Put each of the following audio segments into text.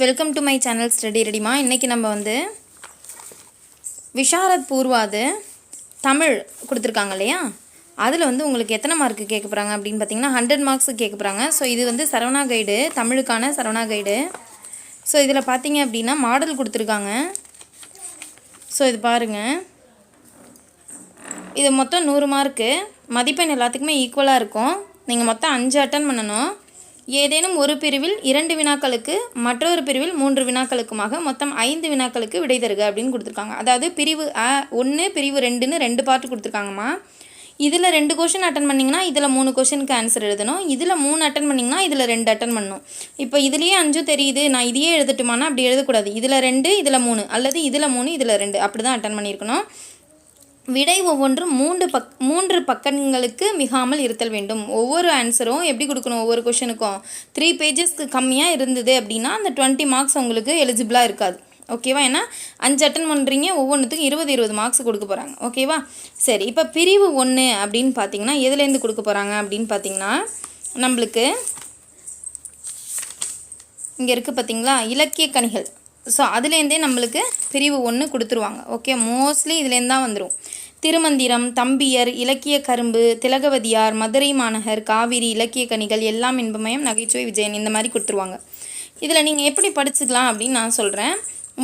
Welcome to my channel study ரெடிமா இன்றைக்கி நம்ம வந்து விஷாரத் பூர்வாது தமிழ் கொடுத்துருக்காங்க இல்லையா? அதில் வந்து உங்களுக்கு எத்தனை மார்க்கு கேட்க போகிறாங்க அப்படின்னு பார்த்தீங்கன்னா ஹண்ட்ரட் மார்க்ஸ் கேட்க போகிறாங்க ஸோ இது வந்து சரவணா கைடு தமிழுக்கான சரவணா கைடு ஸோ இதில் பார்த்தீங்க அப்படின்னா மாடல் கொடுத்துருக்காங்க. ஸோ இது பாருங்கள் இது மொத்தம் நூறு மார்க்கு மதிப்பெண் எல்லாத்துக்குமே ஈக்குவலாக இருக்கும். நீங்கள் மொத்தம் அஞ்சு அட்டன் பண்ணணும். ஏதேனும் ஒரு பிரிவில் இரண்டு வினாக்களுக்கு மற்றொரு பிரிவில் மூன்று வினாக்களுக்குமாக மொத்தம் ஐந்து வினாக்களுக்கு விடை தருக அப்படின்னு கொடுத்துருக்காங்க. அதாவது பிரிவு அ ஒன்று பிரிவு ரெண்டுன்னு ரெண்டு பார்ட் கொடுத்துருக்காங்கம்மா. இதில் ரெண்டு கொஷின் அட்டன் பண்ணிங்கன்னா இதில் மூணு கொஷினுக்கு ஆன்சர் எழுதணும். இதில் மூணு அட்டன் பண்ணிங்கன்னா இதில் ரெண்டு அட்டன் பண்ணணும். இப்போ இதுலேயே அஞ்சும் தெரியுது நான் இதையே எழுதட்டுமானா? அப்படி எழுதக்கூடாது. இதில் ரெண்டு இதில் மூணு. அல்லது இதில் மூணு இதில் ரெண்டு. அப்படி தான் அட்டன் பண்ணியிருக்கணும். விடை ஒவ்வொன்றும் மூன்று பக் மூன்று பக்கங்களுக்கு மிகாமல் இருத்தல் வேண்டும். ஒவ்வொரு ஆன்சரும் எப்படி கொடுக்கணும் ஒவ்வொரு கொஷனுக்கும் த்ரீ பேஜஸ்க்கு கம்மியாக இருந்தது அப்படின்னா அந்த டுவெண்ட்டி மார்க்ஸ் உங்களுக்கு எலிஜிபிளாக இருக்காது. ஓகேவா ஏன்னா அஞ்சு அட்டன் பண்ணுறீங்க ஒவ்வொன்றுத்துக்கும் இருபது இருபது மார்க்ஸ் கொடுக்க போகிறாங்க ஓகேவா சரி இப்போ பிரிவு ஒன்று அப்படின்னு பார்த்தீங்கன்னா எதுலேருந்து கொடுக்க போகிறாங்க அப்படின்னு பார்த்தீங்கன்னா நம்மளுக்கு இங்கே இருக்குது பார்த்தீங்களா இலக்கிய கணிகள். ஸோ அதுலேருந்தே நம்மளுக்கு பிரிவு ஒன்று கொடுத்துருவாங்க. ஓகே மோஸ்ட்லி இதுலேருந்து தான் வந்துடும் திருமந்திரம் தம்பியர் இலக்கிய கரும்பு திலகவதியார் மதுரை மாநகர் காவிரி இலக்கிய கனிகள் எல்லாம் இன்பமயம் நகைச்சுவை விஜயன் இந்த மாதிரி கொடுத்துருவாங்க. இதில் நீங்கள் எப்படி படிச்சுக்கலாம் அப்படின்னு நான் சொல்கிறேன்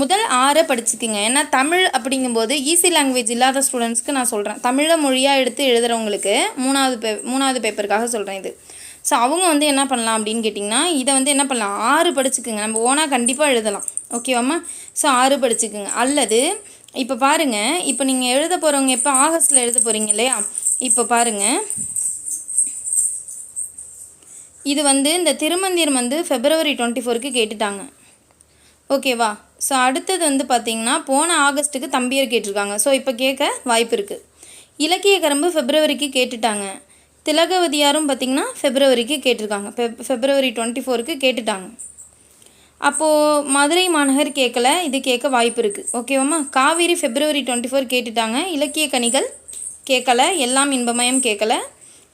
முதல் ஆறை படிச்சுக்கிங்க. ஏன்னா தமிழ் அப்படிங்கும்போது ஈஸி லாங்குவேஜ் இல்லாத ஸ்டூடெண்ட்ஸ்க்கு நான் சொல்கிறேன் தமிழை மொழியாக எடுத்து எழுதுகிறவங்களுக்கு மூணாவது பே மூணாவது பேப்பருக்காக சொல்கிறேன் இது. ஸோ அவங்க வந்து என்ன பண்ணலாம் அப்படின்னு கேட்டிங்கன்னா இதை வந்து என்ன பண்ணலாம்? ஆறு படிச்சுக்குங்க. நம்ம ஓனாக கண்டிப்பாக எழுதலாம். ஓகேவாம்மா ஸோ ஆறு படிச்சுக்குங்க. அல்லது இப்போ பாருங்கள் இப்போ நீங்கள் எழுத போகிறவங்க எப்போ ஆகஸ்ட்டில் எழுத போகிறீங்க இல்லையா? இப்போ பாருங்கள் இது வந்து இந்த திருமந்திரம் வந்து ஃபெப்ரவரி டுவெண்ட்டி ஃபோருக்கு கேட்டுட்டாங்க. ஓகேவா ஸோ அடுத்தது வந்து பார்த்திங்கன்னா போன ஆகஸ்ட்டுக்கு தம்பியர் கேட்டிருக்காங்க. ஸோ இப்போ கேட்க வாய்ப்பு இருக்குது இலக்கிய கரும்பு ஃபெப்ரவரிக்கு கேட்டுட்டாங்க. திலகவதியாரும் பார்த்திங்கன்னா ஃபெப்ரவரிக்கு கேட்டிருக்காங்க. ஃபெ ஃபெப்ரவரி டுவெண்ட்டி ஃபோருக்கு கேட்டுட்டாங்க. அப்போது மதுரை மாநகர் கேட்கல இது கேட்க வாய்ப்பு இருக்குது ஓகேவாம்மா காவேரி ஃபெப்ரவரி டுவெண்ட்டி ஃபோர் கேட்டுட்டாங்க. இலக்கிய கனிகள் கேட்கல எல்லாம் இன்பமயம் கேட்கல.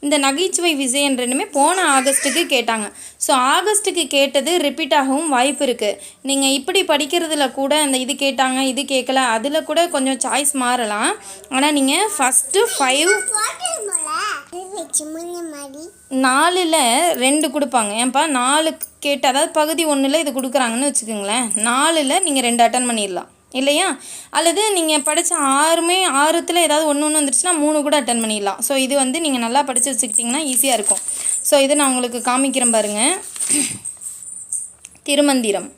இந்த நகைச்சுவை விஜயன் ரெண்டுமே போன ஆகஸ்ட்டுக்கு கேட்டாங்க. ஸோ ஆகஸ்ட்டுக்கு கேட்டது ரிப்பீட் ஆகவும் வாய்ப்பு இருக்குது நீங்கள் இப்படி படிக்கிறதுல கூட அந்த இது கேட்டாங்க இது கேட்கல அதில் கூட கொஞ்சம் சாய்ஸ் மாறலாம். ஆனால் நீங்கள் ஃபஸ்ட்டு ஃபைவ் நாலில் ரெண்டு கொடுப்பாங்க. ஏன்பா நாலு கேட்டு அதாவது பகுதி ஒன்றில் இது கொடுக்குறாங்கன்னு வச்சுக்கோங்களேன். நாலில் நீங்கள் ரெண்டு அட்டன் பண்ணிடலாம். இல்லையா? அல்லது நீங்கள் படித்த ஆறுமே ஆறுத்தில் ஏதாவது ஒன்று ஒன்று வந்துருச்சுன்னா மூணு கூட அட்டன் பண்ணிடலாம். ஸோ இது வந்து நீங்கள் நல்லா படித்து வச்சுக்கிட்டிங்கன்னா ஈஸியாக இருக்கும். ஸோ இது நான் உங்களுக்கு காமிக்கிறேன் பாருங்கள் திருமந்திரம்.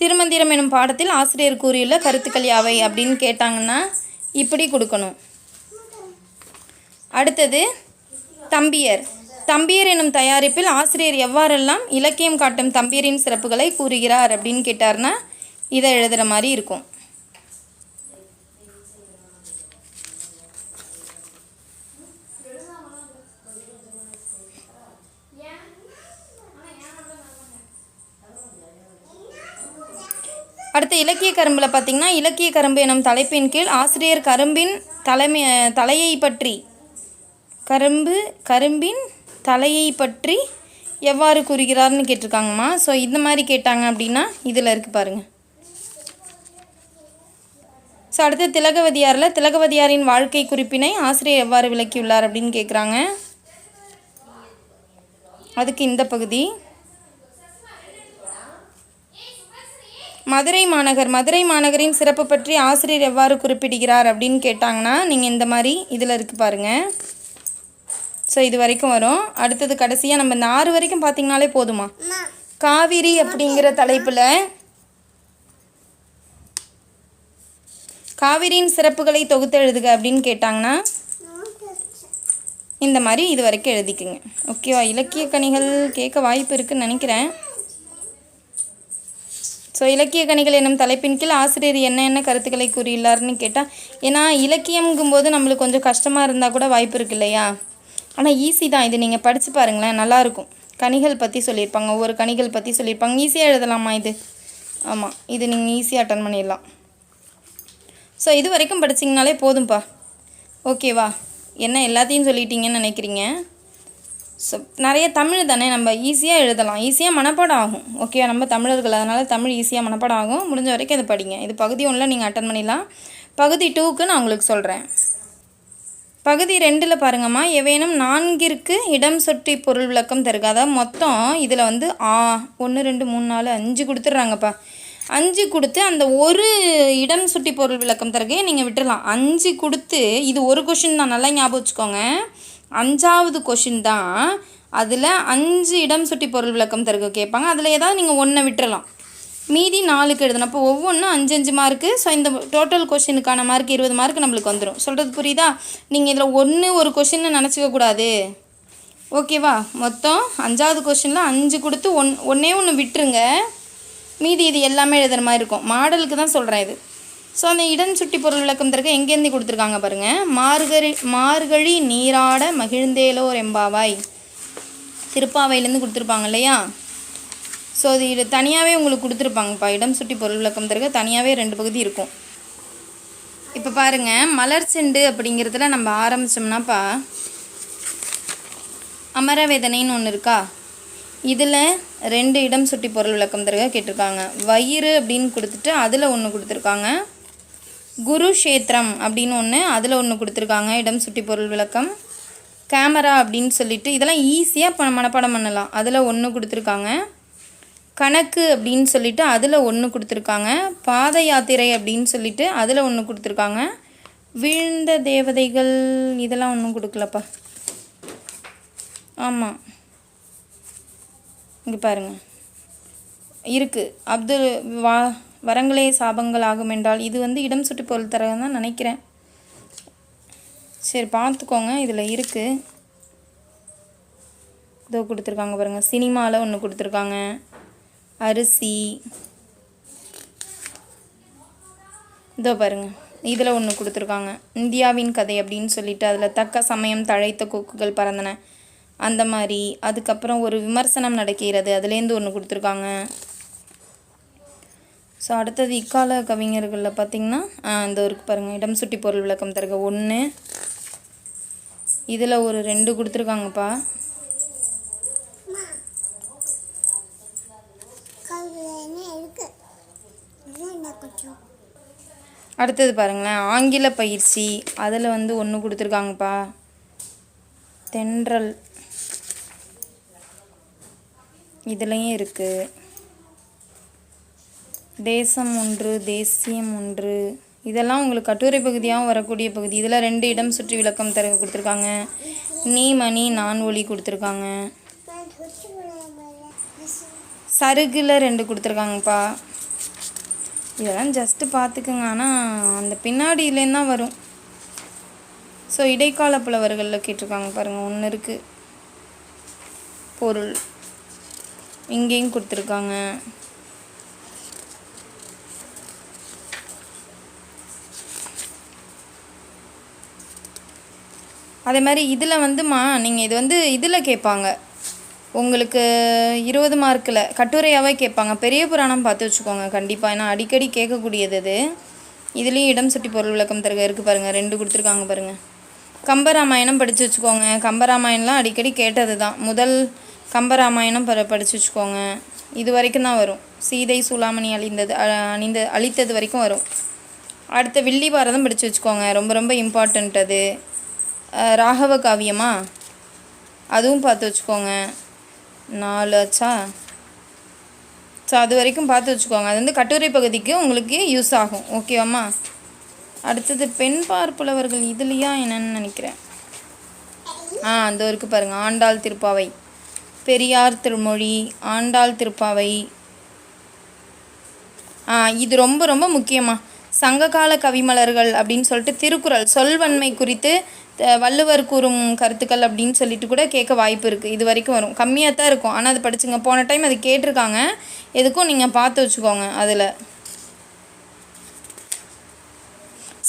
திருமந்திரம் எனும் பாடத்தில் ஆசிரியர் கூறியுள்ள கருத்துக்கள் யாவை அப்படின்னு கேட்டாங்கன்னா இப்படி கொடுக்கணும். அடுத்தது தம்பியர். தம்பியர் எனும் தயாரிப்பில் ஆசிரியர் எவ்வாறெல்லாம் இலக்கியம் காட்டும் தம்பியரின் சிறப்புகளை கூறுகிறார் அப்படின்னு கேட்டார்னா இதை எழுதுகிற மாதிரி இருக்கும். அடுத்து இலக்கிய கரும்பில் பார்த்தீங்கன்னா இலக்கிய கரும்பு எனும் தலைப்பின் கீழ் ஆசிரியர் கரும்பின் தலைமை தலையை பற்றி கரும்பு கரும்பின் தலையை பற்றி எவ்வாறு கூறுகிறார்னு கேட்டிருக்காங்கம்மா. ஸோ இந்த மாதிரி கேட்டாங்க அப்படின்னா இதில் இருக்குது பாருங்கள் ஸோ அடுத்து திலகவதியாரில் திலகவதியாரின் வாழ்க்கை குறிப்பினை ஆசிரியர் எவ்வாறு விளக்கியுள்ளார் அப்படின்னு கேட்குறாங்க அதுக்கு இந்த பகுதி. மதுரை மாநகர் மதுரை மாநகரின் சிறப்பு பற்றி ஆசிரியர் எவ்வாறு குறிப்பிடுகிறார் அப்படின்னு கேட்டாங்கன்னா நீங்கள் இந்த மாதிரி இதில் இருக்குது பாருங்கள் ஸோ இது வரைக்கும் வரும். அடுத்தது கடைசியாக நம்ம இந்த ஆறு வரைக்கும் பார்த்தீங்கனாலே போதுமா? காவிரி அப்படிங்கிற தலைப்பில் காவிரியின் சிறப்புகளை தொகுத்து எழுதுக அப்படின்னு கேட்டாங்கன்னா இந்த மாதிரி இது வரைக்கும் எழுதிக்குங்க. ஓகேவா இலக்கிய கனிகள் கேட்க வாய்ப்பு இருக்குன்னு நினைக்கிறேன். ஸோ இலக்கிய கணிகள் என்னும் தலைப்பின் கீழ் ஆசிரியர் என்ன என்ன கருத்துக்களை கூறியுள்ளார்னு கேட்டால் ஏன்னா இலக்கியம்ங்கும்போது நம்மளுக்கு கொஞ்சம் கஷ்டமாக இருந்தால் கூட வாய்ப்பு இருக்கு இல்லையா? ஆனால் ஈஸி தான். இது நீங்கள் படித்து பாருங்களேன். நல்லாயிருக்கும் கனிகள் பற்றி சொல்லியிருப்பாங்க. ஒவ்வொரு கனிகள் பற்றி சொல்லியிருப்பாங்க. ஈஸியாக எழுதலாமா இது? ஆமாம் இது நீங்கள் ஈஸியாக அட்டன் பண்ணிடலாம். ஸோ இது வரைக்கும் படிச்சிங்கனாலே போதும்ப்பா ஓகேவா என்ன எல்லாத்தையும் சொல்லிட்டீங்கன்னு நினைக்கிறீங்க? ஸோ நிறைய தமிழ் தானே. நம்ம ஈஸியாக எழுதலாம். ஈஸியாக மனப்பாடம் ஆகும். ஓகே நம்ம தமிழர்கள். அதனால் தமிழ் ஈஸியாக மனப்பாடம் ஆகும். முடிஞ்ச வரைக்கும் இதை படிங்க. இது பகுதி ஒன்றில் நீங்கள் அட்டன் பண்ணிடலாம். பகுதி டூக்கு நான் உங்களுக்கு சொல்கிறேன் பகுதி ரெண்டில் பாருங்கம்மா. எவேனும் நான்கிற்கு இடம் சொட்டி பொருள் விளக்கம் தருக அதாவது மொத்தம் இதில் வந்து ஆ ஒன்று ரெண்டு மூணு நாலு அஞ்சு கொடுத்துட்றாங்கப்பா அஞ்சு கொடுத்து அந்த ஒரு இடம் சுட்டி பொருள் விளக்கம் தருகையை நீங்கள் விட்டுறலாம். அஞ்சு கொடுத்து இது ஒரு கொஷின் தான். நல்லா ஞாபகம் வச்சுக்கோங்க. அஞ்சாவது கொஷின் தான். அதில் அஞ்சு இடம் சுட்டி பொருள் விளக்கம் தருக கேட்பாங்க. அதில் ஏதாவது நீங்கள் ஒன்றை விட்டுறலாம். மீதி நாலுக்கு எழுதணும். அப்போ ஒவ்வொன்றும் அஞ்சு அஞ்சு மார்க்கு ஸோ இந்த டோட்டல் கொஷினுக்கான மார்க் இருபது மார்க் நம்மளுக்கு வந்துடும் சொல்கிறது புரியுதா? நீங்கள் இதில் ஒன்று ஒரு கொஷின்னு நினச்சிக்க கூடாது. ஓகேவா மொத்தம் அஞ்சாவது கொஷினில் அஞ்சு கொடுத்து ஒன் ஒன்றே ஒன்று விட்டுருங்க. மீதி இது எல்லாமே எழுதுகிற மாதிரி இருக்கும். மாடலுக்கு தான் சொல்கிறேன் இது. ஸோ அந்த இடம் சுட்டி பொருள் விளக்கம் தருக்க எங்கேருந்து கொடுத்துருக்காங்க பாருங்கள் மார்கழி மார்கழி நீராட மகிழ்ந்தேலோர் எம்பாவாய். திருப்பாவையிலேருந்து கொடுத்துருப்பாங்க இல்லையா? ஸோ அது இது தனியாகவே உங்களுக்கு கொடுத்துருப்பாங்கப்பா. இடம் சுட்டி பொருள் விளக்கம் தருக தனியாகவே ரெண்டு பகுதி இருக்கும். இப்போ பாருங்கள் மலர் செண்டு அப்படிங்கிறதுல நம்ம ஆரம்பித்தோம்னாப்பா அமரவேதனைன்னு ஒன்று இருக்கா? இதில் ரெண்டு இடம் சுட்டி பொருள் விளக்கம் தருக கேட்டிருக்காங்க. வயிறு அப்படின்னு கொடுத்துட்டு அதில் ஒன்று கொடுத்துருக்காங்க. குருஷேத்திரம் அப்படின்னு ஒன்று அதில் ஒன்று கொடுத்துருக்காங்க இடம் சுட்டி பொருள் விளக்கம். கேமரா அப்படின்னு சொல்லிட்டு இதெல்லாம் ஈஸியாக மனப்பாடம் பண்ணலாம். அதில் ஒன்று கொடுத்துருக்காங்க. கணக்கு அப்படின்னு சொல்லிட்டு அதில் ஒன்று கொடுத்துருக்காங்க. பாத யாத்திரை அப்படின்னு சொல்லிட்டு அதில் ஒன்று கொடுத்துருக்காங்க. வீழ்ந்த தேவதைகள் இதெல்லாம் ஒன்றும் கொடுக்கலப்பா. ஆமாம் இங்கே பாருங்க. இருக்குது அப்துல் வா வரங்களே சாபங்கள் ஆகும் என்றால் இது வந்து இடம் சுட்டு பொருள் தரகம் தான் நினைக்கிறேன். சரி பார்த்துக்கோங்க. இதில் இருக்குது இதோ கொடுத்துருக்காங்க பாருங்கள் சினிமாவில் ஒன்று கொடுத்துருக்காங்க. அரிசி. இதோ பாருங்க. இதில் ஒன்று கொடுத்துருக்காங்க. இந்தியாவின் கதை அப்படின்னு சொல்லிட்டு அதில் தக்க சமயம் தழைத்த கொக்குகள் பறந்தன. அந்த மாதிரி. அதுக்கப்புறம் ஒரு விமர்சனம் நடக்கிறது. அதுலேருந்து ஒன்று கொடுத்துருக்காங்க. ஸோ அடுத்தது இக்கால கவிஞர்களில் பார்த்தீங்கன்னா இந்த ஒருக்கு பாருங்கள் இடம் சுட்டி பொருள் விளக்கம் தருக. ஒன்று இதில் ஒரு ரெண்டு கொடுத்துருக்காங்கப்பா. அடுத்தது பாருங்களேன். ஆங்கில பயிற்சி. அதில் வந்து ஒன்று கொடுத்துருக்காங்கப்பா. தென்றல். இதுலேயும் இருக்குது தேசம் ஒன்று தேசியம் ஒன்று. இதெல்லாம் உங்களுக்கு கட்டுரை பகுதியாகவும் வரக்கூடிய பகுதி. இதில் ரெண்டு இடம் சுற்றி விளக்கம் தர கொடுத்துருக்காங்க. நீ மணி நான் ஒளி கொடுத்துருக்காங்க. சருகில் ரெண்டு கொடுத்துருக்காங்கப்பா. இதெல்லாம் ஜஸ்ட்டு பார்த்துக்குங்க. ஆனால் அந்த பின்னாடியிலேருந்து தான் வரும். ஸோ இடைக்கால புலவர்களில் கேட்டிருக்காங்க பாருங்கள் ஒன்று இருக்குது பொருள். இங்கேயும் கொடுத்துருக்காங்க. அதே மாதிரி இதில் வந்துமா நீங்கள் இது வந்து இதில் கேட்பாங்க. உங்களுக்கு இருபது மார்க்கில் கட்டுரையாகவே கேட்பாங்க. பெரிய புராணம் பார்த்து வச்சுக்கோங்க. கண்டிப்பாக ஏன்னா அடிக்கடி கேட்கக்கூடியது இது. இதுலேயும் இடம் சுட்டி பொருள் விளக்கம் தருக இருக்குது பாருங்கள் ரெண்டு கொடுத்துருக்காங்க பாருங்கள் கம்பராமாயணம் படித்து வச்சுக்கோங்க. கம்பராமாயணம்லாம் அடிக்கடி கேட்டது தான். முதல் கம்பராமாயணம் ப படித்து வச்சுக்கோங்க. இது வரைக்கும் தான் வரும். சீதை சூளாமணி அழிந்தது அணிந்த அழித்தது வரைக்கும் வரும். அடுத்த வில்லி பாரதம் படித்து வச்சுக்கோங்க. ரொம்ப ரொம்ப இம்பார்ட்டண்ட் அது. ராகவ காவியமா? அதுவும் பார்த்து வச்சுக்கோங்க. நாலு ஆச்சா? ஸோ அது வரைக்கும் பார்த்து வச்சுக்கோங்க. அது வந்து கட்டுரை பகுதிக்கு உங்களுக்கு யூஸ் ஆகும். ஓகேவாம்மா அடுத்தது பெண் பார்ப்புலவர்கள் இதுலையா என்னன்னு நினைக்கிறேன். ஆ அந்த இருக்கு பாருங்கள் ஆண்டாள் திருப்பாவை. பெரியார் திருமொழி ஆண்டாள் திருப்பாவை. ஆ இது ரொம்ப ரொம்ப முக்கியமாக சங்ககால கவிமலர்கள் அப்படின்னு சொல்லிட்டு திருக்குறள் சொல்வன்மை குறித்து வள்ளுவர் கூறும் கருத்துக்கள் அப்படின்னு சொல்லிட்டு கூட கேட்க வாய்ப்பு இருக்குது இது வரைக்கும் வரும். கம்மியாக தான் இருக்கும். ஆனால் அது படிச்சுங்க. போன டைம் அது கேட்டிருக்காங்க. எதுக்கும் நீங்கள் பார்த்து வச்சுக்கோங்க அதில்.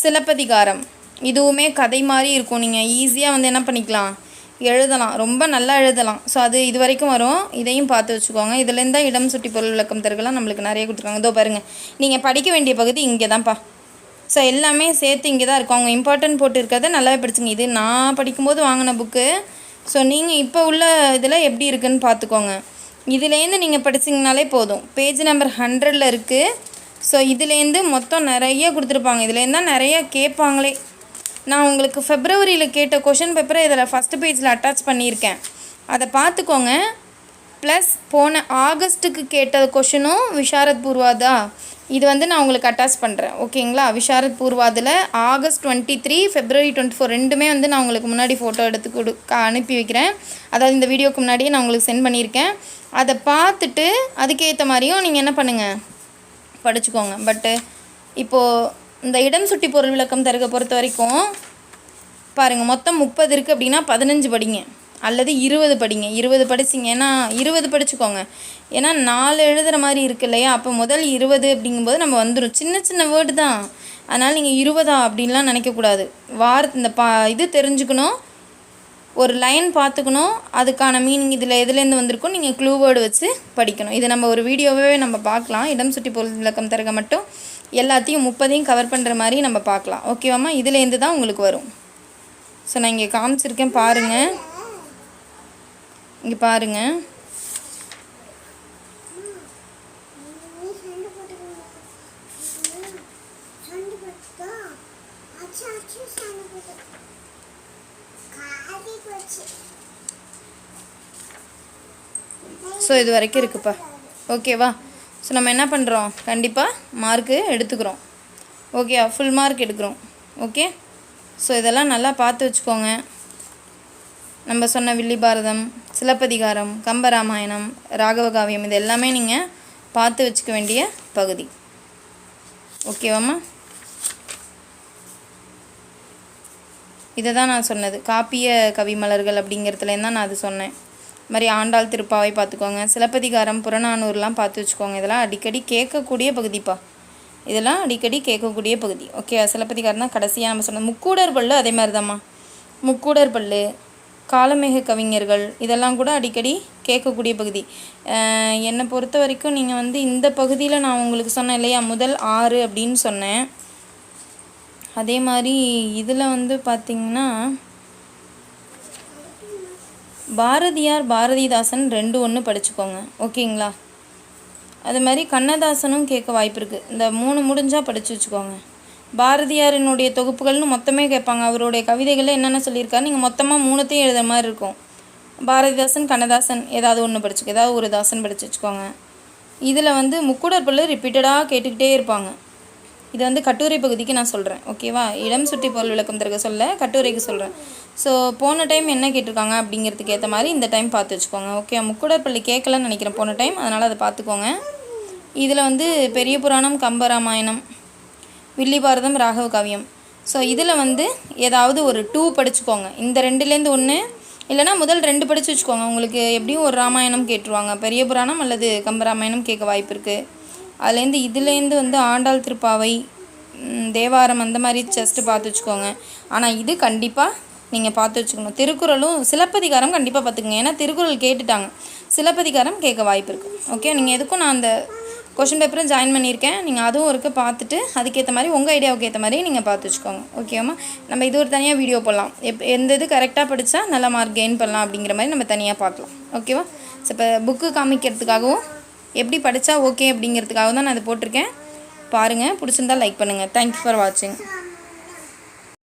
சிலப்பதிகாரம். இதுவுமே கதை மாதிரி இருக்கும். நீங்கள் ஈஸியாக வந்து என்ன பண்ணிக்கலாம்? எழுதலாம். ரொம்ப நல்லா எழுதலாம். ஸோ அது இது வரைக்கும் வரும். இதையும் பார்த்து வச்சுக்கோங்க. இதுலேருந்து தான் இடம் சுட்டி பொருள் விளக்கம் தருகலாம். நம்மளுக்கு நிறைய கொடுத்துருக்காங்க. இதோ பாருங்கள் நீங்கள் படிக்க வேண்டிய பகுதி இங்கே தான்ப்பா ஸோ எல்லாமே சேர்த்து இங்கே தான் இருக்கும். அவங்க இம்பார்ட்டன்ட் போட்டு இருக்கிறத நல்லாவே படிச்சுங்க. இது நான் படிக்கும்போது வாங்கின புக்கு ஸோ நீங்கள் இப்போ உள்ள இதில் எப்படி இருக்குன்னு பார்த்துக்கோங்க. இதுலேருந்து நீங்கள் படிச்சிங்கனாலே போதும். பேஜ் நம்பர் ஹண்ட்ரடில் இருக்குது ஸோ இதுலேருந்து மொத்தம் நிறைய கொடுத்துருப்பாங்க. இதுலேருந்து தான் நிறைய கேட்பாங்களே. நான் உங்களுக்கு ஃபெப்ரவரியில் கேட்ட கொஷின் பேப்பரை இதில் ஃபஸ்ட்டு பேஜில் அட்டாச் பண்ணியிருக்கேன். அதை பார்த்துக்கோங்க. ப்ளஸ் போன ஆகஸ்ட்டுக்கு கேட்ட கொஷினும் விஷாரத் பூர்வாதா? இது வந்து நான் உங்களுக்கு அட்டாச் பண்ணுறேன் ஓகேங்களா Visharad பூர்வாதில் August twenty three February twenty four ரெண்டுமே வந்து நான் உங்களுக்கு முன்னாடி ஃபோட்டோ எடுத்து கொடு அனுப்பி வைக்கிறேன். அதாவது இந்த வீடியோக்கு முன்னாடியே நான் உங்களுக்கு சென்ட் பண்ணியிருக்கேன். அதை பார்த்துட்டு அதுக்கேற்ற மாதிரியும் நீங்கள் என்ன பண்ணுங்கள் படிச்சுக்கோங்க. பட்டு இப்போது இந்த இடம் சுட்டி பொருள் விளக்கம் தருக பொறுத்த வரைக்கும் பாருங்கள் மொத்தம் முப்பது இருக்குது அப்படின்னா பதினஞ்சு படிங்க. அல்லது இருபது படிங்க. இருபது படிச்சிங்க. ஏன்னா இருபது படிச்சுக்கோங்க. ஏன்னா நாலு எழுதுகிற மாதிரி இருக்கு இல்லையா? அப்போ முதல் இருபது அப்படிங்கும்போது நம்ம வந்துடும் சின்ன சின்ன வேர்டு தான். அதனால் நீங்கள் இருபதா அப்படின்லாம் நினைக்கக்கூடாது. வார இந்த பா இது தெரிஞ்சுக்கணும். ஒரு லைன் பார்த்துக்கணும். அதுக்கான மீனிங் இதில் எதுலேருந்து வந்திருக்கோ நீங்கள் க்ளூ வேர்டு வச்சு படிக்கணும். இது நம்ம ஒரு வீடியோவே நம்ம பார்க்கலாம். இடம் சுட்டி பொருள் விளக்கம் தருக மட்டும். எல்லாத்தையும் முப்பதையும் கவர் பண்ணுற மாதிரி நம்ம பார்க்கலாம். ஓகேவாம்மா இதுலேருந்து தான் உங்களுக்கு வரும். ஸோ நான் இங்கே காமிச்சிருக்கேன் பாருங்கள் இங்கே பாருங்கள் நீ சண்டை போட்டுக்கணும் சண்டை போட்டுக்கோ அச்சு அச்சு சண்டை போட்டு இங்கே பாருங்க. ஸோ இது வரைக்கும் இருக்குப்பா. ஓகேவா ஸோ நம்ம என்ன பண்ணுறோம் கண்டிப்பாக மார்க்கு எடுத்துக்கிறோம். ஓகே ஃபுல் மார்க் எடுக்கிறோம். ஓகே ஸோ இதெல்லாம் நல்லா பார்த்து வச்சுக்கோங்க. நம்ம சொன்ன வில்லி பாரதம் சிலப்பதிகாரம் கம்பராமாயணம் ராகவகாவியம் இது எல்லாமே நீங்கள் பார்த்து வச்சுக்க வேண்டிய பகுதி. ஓகேவாம்மா? இதை தான் நான் சொன்னது. காப்பிய கவிமலர்கள் அப்படிங்கிறதுலேருந்து தான் நான் அது சொன்னேன். இது மாதிரி ஆண்டாள் திருப்பாவை பார்த்துக்கோங்க. சிலப்பதிகாரம் புறநானூர்லாம் பார்த்து வச்சுக்கோங்க. இதெல்லாம் அடிக்கடி கேட்கக்கூடிய பகுதிப்பா. இதெல்லாம் அடிக்கடி கேட்கக்கூடிய பகுதி. ஓகே சிலப்பதிகாரம் தான் கடைசியாக நம்ம சொன்னோம் முக்கூடர் பல்லு அதே மாதிரி தாம்மா முக்கூடர் பல்லு காலமேக கவிஞர்கள் இதெல்லாம் கூட அடிக்கடி கேட்கக்கூடிய பகுதி. என்னை பொறுத்த வரைக்கும் நீங்கள் வந்து இந்த பகுதியில் நான் உங்களுக்கு சொன்னேன் இல்லையா முதல் ஆறு அப்படின்னு சொன்னேன். அதே மாதிரி இதில் வந்து பார்த்திங்கன்னா பாரதியார் பாரதிதாசன் ரெண்டு ஒன்று படிச்சுக்கோங்க ஓகேங்களா? அது மாதிரி கண்ணதாசனும் கேட்க வாய்ப்பு இருக்குது இந்த மூணு முடிஞ்சால் படித்து வச்சுக்கோங்க. பாரதியாரினுடைய தொகுப்புகள்னு மொத்தமே கேட்பாங்க. அவருடைய கவிதைகளில் என்னென்ன சொல்லியிருக்காரு? நீங்கள் மொத்தமாக மூணுத்தையும் எழுதுற மாதிரி இருக்கும். பாரதிதாசன் கண்ணதாசன் ஏதாவது ஒன்று படிச்சுக்க. ஏதாவது ஒரு தாசன் படித்து வச்சுக்கோங்க. இதில் வந்து முக்குடர் பல்லு ரிப்பீட்டடாக கேட்டுக்கிட்டே இருப்பாங்க. இது வந்து கட்டுரை பகுதிக்கு நான் சொல்கிறேன் ஓகேவா இடம் சுட்டி பொருள் விளக்கம் தருக சொல்ல கட்டுரைக்கு சொல்கிறேன் ஸோ போன டைம் என்ன கேட்டிருக்காங்க அப்படிங்கிறதுக்கு ஏற்ற மாதிரி இந்த டைம் பார்த்து வச்சுக்கோங்க. ஓகே முக்குடற்பள்ளி கேட்கலன்னு நினைக்கிறேன் போன டைம் அதனால் அதை பார்த்துக்கோங்க. இதில் வந்து பெரிய புராணம் கம்பராமாயணம். வில்லி பாரதம் ராகவ காவியம். ஸோ இதில் வந்து ஏதாவது ஒரு டூ படிச்சுக்கோங்க. இந்த ரெண்டுலேருந்து ஒன்று இல்லைனா முதல் ரெண்டு படித்து வச்சுக்கோங்க. உங்களுக்கு எப்படியும் ஒரு ராமாயணம் கேட்டுருவாங்க. பெரிய புராணம் அல்லது கம்பராமாயணம் கேட்க வாய்ப்பு இருக்குது அதுலேருந்து இதுலேருந்து வந்து ஆண்டாள் திருப்பாவை தேவாரம் அந்த மாதிரி ஜஸ்ட்டு பார்த்து வச்சுக்கோங்க. ஆனால் இது கண்டிப்பாக நீங்கள் பார்த்து வச்சுக்கணும். திருக்குறளும் சிலப்பதிகாரம் கண்டிப்பாக பார்த்துக்குங்க. ஏன்னா திருக்குறள் கேட்டுட்டாங்க. சிலப்பதிகாரம் கேட்க வாய்ப்பு இருக்குது ஓகே நீங்கள் எதுக்கும் நான் அந்த கொஷின் பேப்பரும் ஜாயின் பண்ணியிருக்கேன். நீங்கள் அதுவும் இருக்க பார்த்துட்டு அதுக்கேற்ற மாதிரி உங்கள் ஐடியாவுக்கு ஏற்ற மாதிரி நீங்கள் பார்த்து வச்சுக்கோங்க. ஓகேவா நம்ம இது ஒரு தனியாக வீடியோ போடலாம். எப் எந்த இது கரெக்டாக படித்தா நல்ல மார்க் கெயின் பண்ணலாம் அப்படிங்கிற மாதிரி நம்ம தனியாக பார்க்கலாம். ஓகேவா ஸோ இப்போ புக்கு காமிக்கிறதுக்காகவும் எப்படி படித்தா ஓகே அப்படிங்கிறதுக்காக தான் நான் அது போட்டிருக்கேன். பாருங்கள் பிடிச்சிருந்தா லைக் பண்ணுங்கள் தேங்க்யூ ஃபார் வாட்சிங்